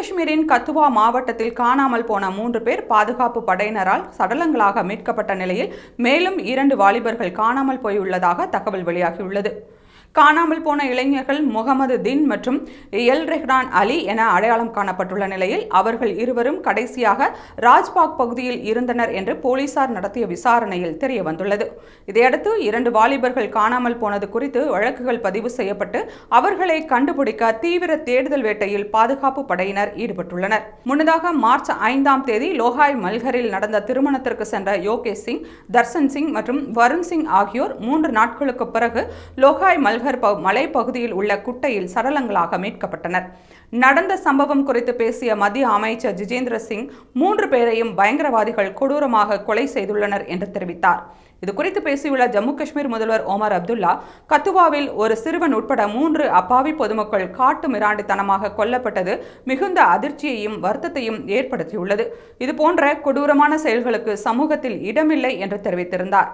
காஷ்மீரின் கத்துவா மாவட்டத்தில் காணாமல் போன மூன்று பேர் பாதுகாப்பு படையினரால் சடலங்களாக மீட்கப்பட்ட நிலையில் மேலும் இரண்டு வாலிபர்கள் காணாமல் போயுள்ளதாக தகவல் வெளியாகியுள்ளது. காணாமல் போன இளைஞர்கள் முகமது தின் மற்றும் எல் ரெஹ்ரான் அலி என அடையாளம் காணப்பட்டுள்ள நிலையில் அவர்கள் இருவரும் கடைசியாக ராஜ்பாக் பகுதியில் இருந்தனர் என்று போலீசார் நடத்திய விசாரணையில் தெரியவந்துள்ளது. இதையடுத்து இரண்டு வாலிபர்கள் காணாமல் போனது குறித்து வழக்குகள் பதிவு செய்யப்பட்டு அவர்களை கண்டுபிடிக்க தீவிர தேடுதல் வேட்டையில் பாதுகாப்பு படையினர் ஈடுபட்டுள்ளனர். முன்னதாக மார்ச் ஐந்தாம் தேதி லோகாய் மல்கரில் நடந்த திருமணத்திற்கு சென்ற யோகேஷ் சிங் தர்சன் சிங் மற்றும் வருண் சிங் ஆகியோர் மூன்று நாட்களுக்கு பிறகு லோகாய் மல்கர் ப- மலைப்பகுதியில் உள்ள குட்டையில் சடலங்களாக மீட்கப்பட்டனர். நடந்த சம்பவம் குறித்து பேசிய மத்திய அமைச்சர் ஜிஜேந்திர சிங் மூன்று பேரையும் பயங்கரவாதிகள் கொடூரமாக கொலை செய்துள்ளனர் என்று தெரிவித்தார். இது குறித்து பேசியுள்ள ஜம்மு காஷ்மீர் முதல்வர் ஓமர் அப்துல்லா கத்துவாவில் ஒரு சிறுவன் உட்பட மூன்று அப்பாவி பொதுமக்கள் காட்டு மிராண்டித்தனமாக கொல்லப்பட்டது மிகுந்த அதிர்ச்சியையும் வருத்தத்தையும் ஏற்படுத்தியுள்ளது. இது போன்ற கொடூரமான செயல்களுக்கு சமூகத்தில் இடமில்லை என்று தெரிவித்திருந்தார்.